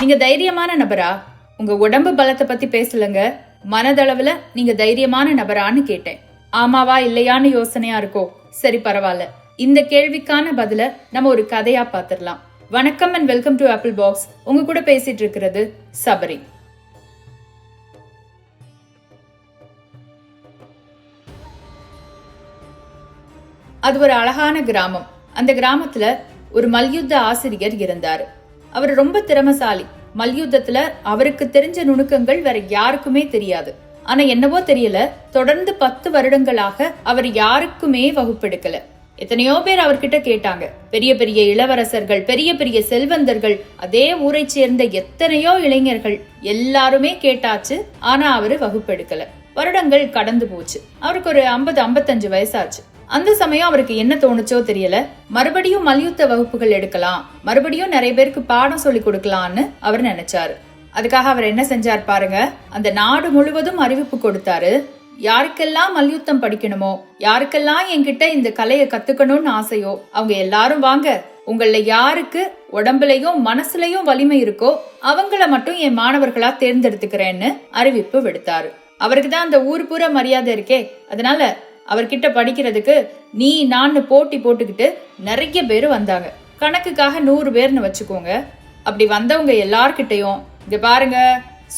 நீங்க தைரியமான நபரா? உங்க உடம்பு பலத்தை பத்தி பேசலங்க. மனதளவுல நீங்க தைரியமான நபரான்னு கேட்டேன். ஆமாவா இல்லையான்னு யோசனையா இருக்கோ? சரி பரவாயில்ல. இந்த கேள்விக்கான பதில நம்ம ஒரு கதையா பாத்திரலாம். வணக்கம் and welcome to Apple Box உங்க கூட பேசிட்டு இருக்கிறது சபரி. அது ஒரு அழகான கிராமம். அந்த கிராமத்துல ஒரு மல்யுத்த ஆசிரியர் இருந்தாரு. அவர் ரொம்ப திறமசாலி. மல்யுத்தத்துல அவருக்கு தெரிஞ்ச நுணுக்கங்கள் வேற யாருக்குமே தெரியாது. ஆனா என்னவோ தெரியல தொடர்ந்து பத்து வருடங்களாக அவர் யாருக்குமே வகுப்பெடுக்கல. எத்தனையோ பேர் அவர்கிட்ட கேட்டாங்க. பெரிய பெரிய இளவரசர்கள் பெரிய பெரிய செல்வந்தர்கள் அதே ஊரை சேர்ந்த எத்தனையோ இளைஞர்கள் எல்லாருமே கேட்டாச்சு ஆனா அவரு வகுப்பெடுக்கல. வருடங்கள் கடந்து போச்சு. அவருக்கு ஒரு ஐம்பது ஐம்பத்தஞ்சு வயசாச்சு. அந்த சமயம் அவருக்கு என்ன தோணுச்சோ தெரியல. மறுபடியும் மல்யுத்த வகுப்புகள் எடுக்கலாம். மறுபடியும் நிறைய பேருக்கு பாடம் சொல்லி கொடுக்கலாம்னு அவர் நினைச்சாரு. அதுக்காக அவர் என்ன செஞ்சார் பாருங்க. அந்த நாடு முழுவதும் அறிவிப்பு கொடுத்தாரு. யாருக்கெல்லாம் மல்யுத்தம் படிக்கணுமோ யாருக்கெல்லாம் என்கிட்ட இந்த கலையை கத்துக்கணும்னு ஆசையோ அவங்க எல்லாரும் வாங்க. உங்கள யாருக்கு உடம்புலயும் மனசுலயும் வலிமை இருக்கோ அவங்கள மட்டும் என் மாணவர்களா தேர்ந்தெடுத்துக்கிறேன்னு அறிவிப்பு விடுத்தாரு. அவருக்கு தான் அந்த ஊர் பூரா மரியாதை இருக்கே. அதனால அவர்கிட்ட படிக்கிறதுக்கு நீ நான் போட்டி போட்டுக்கிட்டு நிறைய பேர் வந்தாங்க. கணக்குக்காக நூறு பேர்னு வச்சுக்கோங்க. அப்படி வந்தவங்க எல்லார்கிட்டையும் இங்க பாருங்க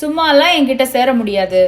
சும்மாலாம் என்கிட்ட சேர முடியாது.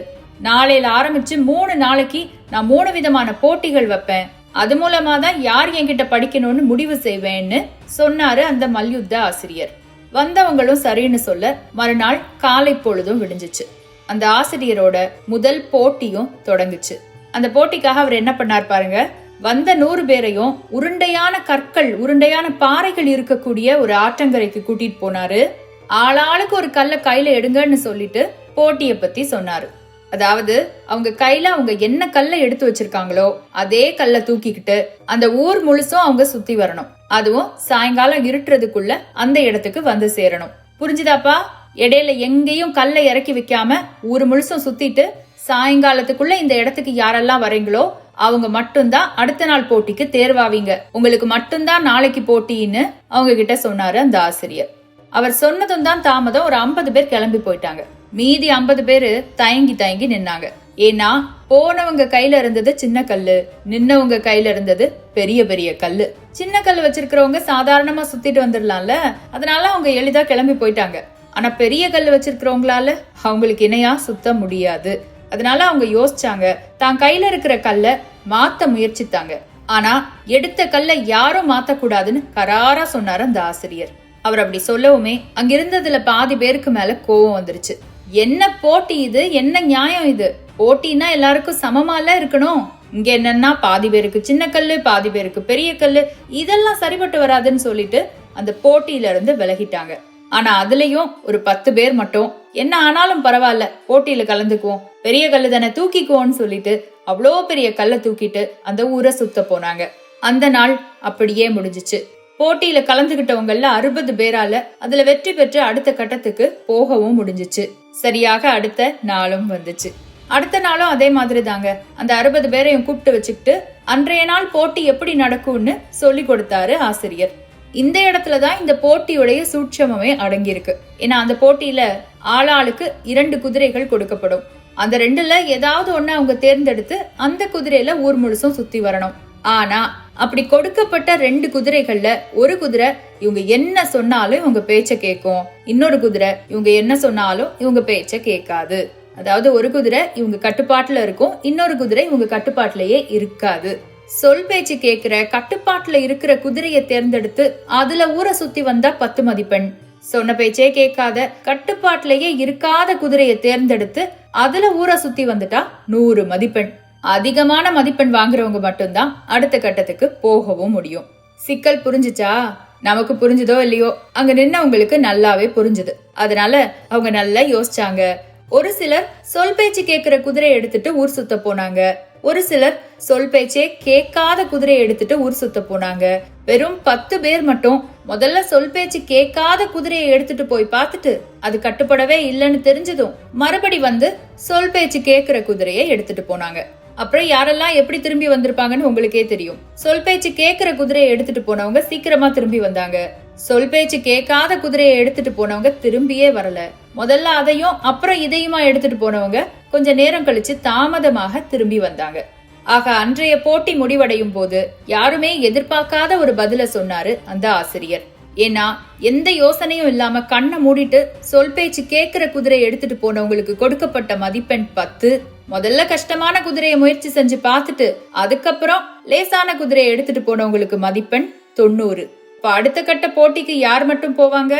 நாளையில ஆரம்பிச்சு மூணு நாளைக்கு நான் மூணு விதமான போட்டிகள் வைப்பேன். அது மூலமா தான் யார் என்கிட்ட படிக்கணும்னு முடிவு செய்வேன்னு சொன்னாரு அந்த மல்யுத்த ஆசிரியர். வந்தவங்களும் சரின்னு சொல்ல மறுநாள் காலை பொழுதும் விடிஞ்சிச்சு. அந்த ஆசிரியரோட முதல் போட்டியும் தொடங்குச்சு. அந்த போட்டிக்காக அவர் என்ன பண்ணார் பாருங்க? வந்த நூறு பேரையும் உருண்டையான கற்கள் உருண்டையான பாறைகள் இருக்கக்கூடிய ஒரு ஆற்றங்கரைக்கு கூட்டிட்டு போனாரு. ஆளாளுக்கு ஒரு கல்லை கையில எடுங்கன்னு சொல்லிட்டு போட்டியை பத்தி சொன்னாரு. அதாவது அவங்க கையில அவங்க என்ன கல்லை எடுத்து வச்சிருக்காங்களோ அதே கல்லை தூக்கிக்கிட்டு அந்த ஊர் முழுசும் அவங்க சுத்தி வரணும். அதுவும் சாயங்காலம் இருட்டுறதுக்குள்ள அந்த இடத்துக்கு வந்து சேரணும். புரிஞ்சுதாப்பா? இடையில எங்கேயும் கல்லை இறக்கி வைக்காம ஊர் முழுசும் சுத்திட்டு சாயங்காலத்துக்குள்ள இந்த இடத்துக்கு யாரெல்லாம் வரீங்களோ அவங்க மட்டும்தான் அடுத்த நாள் போட்டிக்கு தேர்வாவீங்க. உங்களுக்கு மட்டும்தான் நாளைக்கு போட்டின்னு அவங்க கிட்ட சொன்னாரு அந்த ஆசிரியர். அவர் சொன்னதும் தான் தாமதம் ஒரு ஐம்பது பேர் கிளம்பி போயிட்டாங்க. மீதி ஐம்பது பேரு தயங்கி தயங்கி நின்னாங்க. ஏன்னா போனவங்க கையில இருந்தது சின்ன கல்லு நின்னவங்க கையில இருந்தது பெரிய பெரிய கல்லு. சின்ன கல் வச்சிருக்கிறவங்க சாதாரணமா சுத்திட்டு வந்துடலாம்ல. அதனால அவங்க எளிதா கிளம்பி போயிட்டாங்க. ஆனா பெரிய கல் வச்சிருக்கிறவங்களால அவங்களுக்கு இணையா சுத்த முடியாது. அதனால அவங்க யோசிச்சாங்க தான் கையில இருக்கிற கல்லை மாத்த முயற்சித்தாங்க. ஆனா எடுத்த கல்லை யாரும் மாத்தக்கூடாதுன்னு கராரா சொன்னார் அந்த ஆசிரியர். அவர் அப்படி சொல்லவுமே அங்கிருந்ததுல பாதி பேருக்கு மேல கோவம் வந்துருச்சு. என்ன போட்டி இது? என்ன நியாயம் இது? போட்டினா எல்லாருக்கும் சமமால இருக்கணும். இங்க என்னன்னா பாதி பேருக்கு சின்ன கல்லு பாதி பேருக்கு பெரிய கல்லு இதெல்லாம் சரிபட்டு வராதுன்னு சொல்லிட்டு அந்த போட்டியில இருந்து விலகிட்டாங்க. ஆனா அதுலயும் ஒரு பத்து பேர் மட்டும் என்ன ஆனாலும் பரவாயில்ல போட்டியில கலந்துக்குவோம். பெரிய கல்லு தானே தூக்கிக்குவோம்னு சொல்லிட்டு அவ்வளோ பெரிய கல்லை தூக்கிட்டு அந்த ஊரை சுத்த போனாங்க. அந்த நாள் அப்படியே முடிஞ்சிச்சு. போட்டியில கலந்துகிட்டவங்கல்ல அறுபது பேரால அதுல வெற்றி பெற்று அடுத்த கட்டத்துக்கு போகவும் முடிஞ்சிச்சு. சரியாக அடுத்த நாளும் வந்துச்சு. அடுத்த நாளும் அதே மாதிரி தாங்க. அந்த அறுபது பேரையும் கூப்பிட்டு வச்சுக்கிட்டு அன்றைய நாள் போட்டி எப்படி நடக்கும்னு சொல்லி கொடுத்தாரு ஆசிரியர். இந்த இடத்துல தான் இந்த போட்டியுடைய சூட்சமமே அடங்கியிருக்கு. ஏன்னா அந்த போட்டியில ஆளாளுக்கு இரண்டு குதிரைகள் கொடுக்கப்படும். அந்த ரெண்டுல ஏதாவது ஒண்ணு அவங்க தேர்ந்தெடுத்து அந்த குதிரையில ஊர் முழுசும் சுத்தி வரணும். ஆனா அப்படி கொடுக்கப்பட்ட ரெண்டு குதிரைகள்ல ஒரு குதிரை இவங்க என்ன சொன்னாலும் இவங்க பேச்ச கேட்கும். இன்னொரு குதிரை இவங்க என்ன சொன்னாலும் இவங்க பேச்ச கேட்காது. அதாவது ஒரு குதிரை இவங்க கட்டுப்பாட்டுல இருக்கும் இன்னொரு குதிரை இவங்க கட்டுப்பாட்டுலயே இருக்காது. சொல் பேச்சு கேக்குற கட்டுப்பாட்டுல இருக்கிற குதிரையை தேர்ந்தெடுத்து அதுல ஊரை சுத்தி வந்தா பத்து மதிப்பெண். சொன்ன பேச்சே கேட்காத கட்டுப்பாட்டிலேயே இருக்காத குதிரையை தேர்ந்தெடுத்து அதுல ஊரை சுத்தி வந்துட்டா நூறு மதிப்பெண். அதிகமான மதிப்பெண் வாங்குறவங்க மட்டும்தான் அடுத்த கட்டத்துக்கு போகவும் முடியும். சிக்கல் புரிஞ்சுச்சா? நமக்கு புரிஞ்சுதோ இல்லையோ? அங்க நின்னவங்களுக்கு நல்லாவே புரிஞ்சுது. அதனால அவங்க நல்லா யோசிச்சாங்க. ஒரு சிலர் சொல் பேச்சு கேக்குற குதிரையை எடுத்துட்டு ஊர் சுத்த போனாங்க. ஒரு சிலர் சொல் பேச்சே கேட்காத குதிரையை எடுத்துட்டு ஊர் சுத்த போனாங்க. வெறும் பத்து பேர் மட்டும் முதல்ல சொல் பேச்சு கேட்காத குதிரையை எடுத்துட்டு போய் பார்த்துட்டு அது கட்டுப்படவே இல்லைன்னு தெரிஞ்சதும் மறுபடி வந்து சொல் பேச்சு கேட்கிற குதிரையை எடுத்துட்டு போனாங்க. அப்புறம் யாரெல்லாம் எப்படி திரும்பி வந்திருப்பாங்கன்னு உங்களுக்கே தெரியும். சொல் பேச்சு கேட்கிற குதிரையை எடுத்துட்டு போனவங்க சீக்கிரமா திரும்பி வந்தாங்க. சொல் பேச்சு கேட்காத குதிரையை எடுத்துட்டு போனவங்க திரும்பியே வரல. முதல்ல அதையும் அப்புறம் இதையுமா எடுத்துட்டு போனவங்க கொஞ்ச நேரம் கழிச்சு தாமதமாக திரும்பி வந்தாங்க. ஆக அன்றைய போட்டி முடிவடையும் போது யாருமே எதிர்பார்க்காத ஒரு பதில சொன்னாரு அந்த ஆசிரியர். ஏன்னா எந்த யோசனையும் இல்லாம கண்ணை மூடிட்டு சொல் பேச்சு கேட்கிற குதிரையை எடுத்துட்டு போனவங்களுக்கு கொடுக்கப்பட்ட மதிப்பெண் பத்து. முதல்ல கஷ்டமான குதிரையை முயற்சி செஞ்சு பார்த்துட்டு அதுக்கப்புறம் லேசான குதிரையை எடுத்துட்டு போனவங்களுக்கு மதிப்பெண் தொண்ணூறு. இப்ப அடுத்த கட்ட போட்டிக்கு யார் மட்டும் போவாங்க?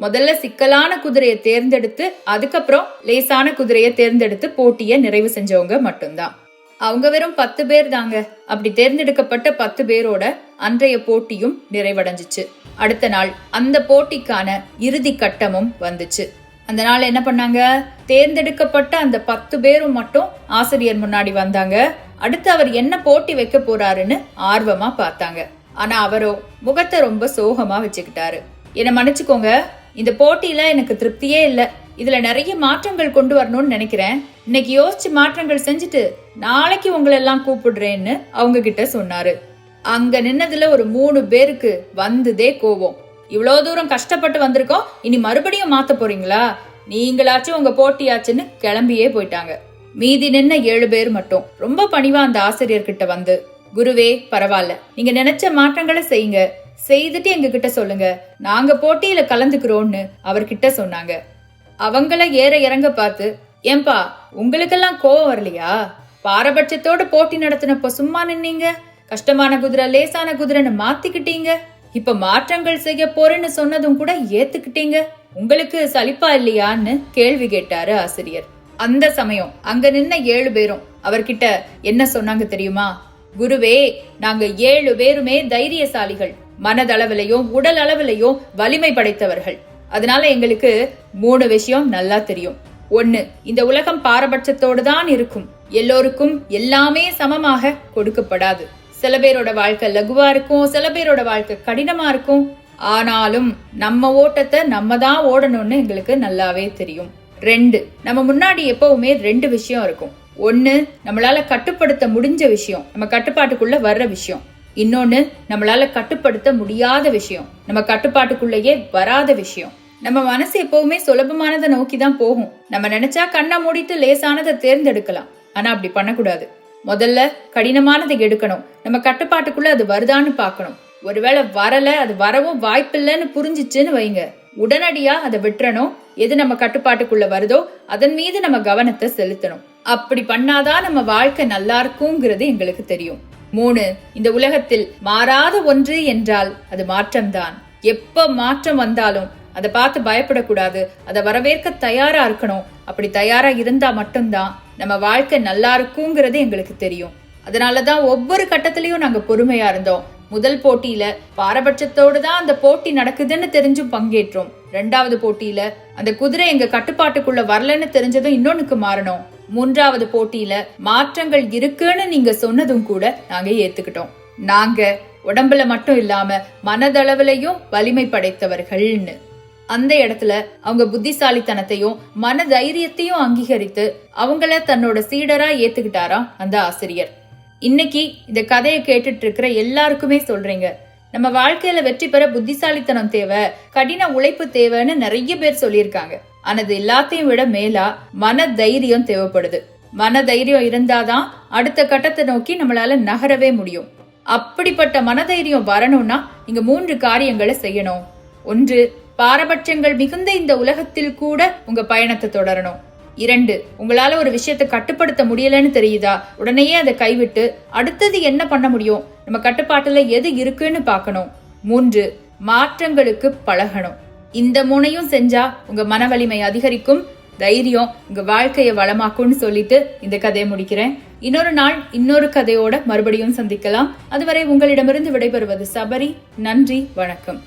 முதல்ல சிக்கலான குதிரையை தேர்ந்தெடுத்து அதுக்கப்புறம் லேசான குதிரையை தேர்ந்தெடுத்து போட்டியை நிறைவு செஞ்சவங்க மட்டும்தான். அவங்க வெறும் பத்து பேர் தாங்க. அப்படி தேர்ந்தெடுக்கப்பட்ட பத்து பேரோட அன்றைய போட்டியும் நிறைவடைஞ்சிச்சு. அடுத்த நாள் அந்த போட்டிக்கான இறுதி கட்டமும் வந்துச்சு. அந்த நாள் என்ன பண்ணாங்க? தேர்ந்தெடுக்கப்பட்ட அந்த பத்து பேரும் மட்டும் ஆசிரியர் முன்னாடி வந்தாங்க. அடுத்து அவர் என்ன போட்டி வைக்க போறாருன்னு ஆர்வமா பார்த்தாங்க. ஆனா அவரோ முகத்தை ரொம்ப சோகமா வச்சுக்கிட்டாரு. என்ன மன்னிச்சுக்கோங்க இந்த போட்டியில எனக்கு திருப்தியே இல்லை. இதுல நிறைய மாற்றங்கள் கொண்டு வரணும்னு நினைக்கிறேன். இன்னைக்கு யோசிச்சு மாற்றங்கள் செஞ்சுட்டு நாளைக்கு உங்களை எல்லாம் கூப்பிடுறேன்னு அவங்க கிட்ட சொன்னாரு. அங்க நின்னதுல ஒரு மூணு பேருக்கு வந்ததே கோவம். இவ்வளோ தூரம் கஷ்டப்பட்டு வந்திருக்கோம். இனி மறுபடியும் மாத்த போறீங்களா? நீங்களாச்சும் உங்க போட்டியாச்சுன்னு கிளம்பியே போயிட்டாங்க. மீதி நின்ன ஏழு பேர் மட்டும். ரொம்ப பணிவா அந்த ஆசிரியர்கிட்ட வந்து குருவே பரவாயில்ல. நீங்க நினைச்ச மாற்றங்களை செய்யுங்க. செய்துட்டு எங்க கிட்ட சொல்லுங்க. நாங்க போட்டியில கலந்துக்கிறோம்னு அவர்கிட்ட சொன்னாங்க. அவங்கள ஏற இறங்க பார்த்து ஏன்பா உங்களுக்கெல்லாம் கோவம் வரலையா? பாரபட்சத்தோட போட்டி நடத்தினப்ப சும்மா நின்னீங்க? கஷ்டமான குதிரை லேசான குதிரைன்னு மாத்திக்கிட்டீங்க? இப்ப மாற்றங்கள் செய்ய போறேன்னு சொன்னதும் கூட ஏத்துக்கிட்டீங்க? உங்களுக்கு சலிப்பா இல்லையான்னு கேள்வி கேட்டாரு ஆசிரியர். அந்த சமயம் அங்க நின்ன ஏழு பேரும் அவர்கிட்ட என்ன சொன்னாங்க தெரியுமா? குருவே நாங்க ஏழு பேருமே தைரியசாலிகள். மனதளவிலையும் உடல் அளவிலையும் வலிமை படைத்தவர்கள். அதனால எங்களுக்கு மூணு விஷயம் நல்லா தெரியும். ஒன்னு இந்த உலகம் பாரபட்சத்தோடு தான் இருக்கும். எல்லோருக்கும் எல்லாமே சமமாக கொடுக்கப்படாது. சில பேரோட வாழ்க்கை லகுவா இருக்கும் சில பேரோட வாழ்க்கை கடினமா இருக்கும். ஆனாலும் நம்ம ஓட்டத்தை நம்ம தான் ஓடணும்னு எங்களுக்கு நல்லாவே தெரியும். ரெண்டு நம்ம முன்னாடி எப்பவுமே ரெண்டு விஷயம் இருக்கும். ஒன்னு நம்மளால கட்டுப்படுத்த முடிஞ்ச விஷயம் நம்ம கட்டுப்பாட்டுக்குள்ள வர்ற விஷயம். இன்னொன்று நம்மளால் கட்டுப்படுத்த முடியாத விஷயம். நம்ம கட்டுப்பாட்டுக்குள்ளேயே வராத விஷயம். நம்ம மனசு எப்பவுமே சுலபமானதை நோக்கி தான் போகும். நம்ம நினைச்சா கண்ணை மூடிட்டு லேசானதை தேர்ந்தெடுக்கலாம். ஆனா அப்படி பண்ணக்கூடாது. முதல்ல கடினமானதை எடுக்கணும். நம்ம கட்டுப்பாட்டுக்குள்ள அது வருதான்னு பார்க்கணும். ஒருவேளை வரல அது வரவும் வாய்ப்பில்லைன்னு புரிஞ்சிச்சுன்னு வைங்க. உடனடியா அதை விட்டுறணும். எது நம்ம கட்டுப்பாட்டுக்குள்ள வருதோ அதன் மீது நம்ம கவனத்தை செலுத்தணும். அப்படி பண்ணாதான் நம்ம வாழ்க்கை நல்லா இருக்குங்கிறது எங்களுக்கு தெரியும். மூணு இந்த உலகத்தில் மாறாத ஒன்று என்றால் அது மாற்றம்தான். எப்ப மாற்றம் வந்தாலும் அதை பார்த்து பயப்படக்கூடாது. அதை வரவேற்க தயாரா இருக்கணும். அப்படி தயாரா இருந்தா மட்டும்தான் நம்ம வாழ்க்கை நல்லா இருக்குங்கிறது எங்களுக்கு தெரியும். அதனாலதான் ஒவ்வொரு கட்டத்திலயும் நாங்க பொறுமையா இருந்தோம். முதல் போட்டியில பாரபட்சத்தோடு தான் அந்த போட்டி நடக்குதுன்னு தெரிஞ்சும் பங்கேற்றோம். ரெண்டாவது போட்டியில அந்த குதிரை எங்க கட்டுப்பாட்டுக்குள்ள வரலன்னு தெரிஞ்சதும் இன்னொன்னுக்கு மாறணும். மூன்றாவது போட்டியில மாற்றங்கள் இருக்குன்னு நீங்க சொன்னதும் கூட நாங்க ஏத்துக்கிட்டோம். நாங்க உடம்புல மட்டும் இல்லாம மனதளவுலயும் வலிமை படைத்தவர்கள்னு. அந்த இடத்துல அவங்க புத்திசாலித்தனத்தையும் மன தைரியத்தையும் அங்கீகரித்து அவங்கள தன்னோட சீடரா ஏத்துக்கிட்டாராம் அந்த ஆசிரியர். இன்னைக்கு இந்த கதையை கேட்டுட்டு இருக்கிற எல்லாருக்குமே சொல்றீங்க. நம்ம வாழ்க்கையில வெற்றி பெற புத்திசாலித்தனம் தேவை கடின உழைப்பு தேவைன்னு நிறைய பேர் சொல்லியிருக்காங்க. ஆனது எல்லாத்தையும் விட மேலா மன தைரியம் தேவைப்படுது. மன தைரியம் இருந்தாதான் அடுத்த கட்டத்தை நோக்கி நம்மளால நகரவே முடியும். அப்படிப்பட்ட மனதைரியம் வரணும்னா இங்க மூன்று காரியங்களை செய்யணும். ஒன்று பாரபட்சங்கள் மிகுந்த இந்த உலகத்தில் கூட உங்க பயணத்தை தொடரணும். இரண்டு உங்களால ஒரு விஷயத்தை கட்டுப்படுத்த முடியலன்னு தெரியுதா? உடனேயே அதை கைவிட்டு அடுத்தது என்ன பண்ண முடியும்? நம்ம கட்டுப்பாட்டுல எது இருக்குன்னு பார்க்கணும். மூன்று மாற்றங்களுக்கு பழகணும். இந்த முனையும் செஞ்சா உங்க மன வலிமை அதிகரிக்கும். தைரியம் உங்க வாழ்க்கையை வளமாக்கும்னு சொல்லிட்டு இந்த கதையை முடிக்கிறேன். இன்னொரு நாள் இன்னொரு கதையோட மறுபடியும் சந்திக்கலாம். அதுவரை உங்களிடமிருந்து விடைபெறுவது சபரி. நன்றி வணக்கம்.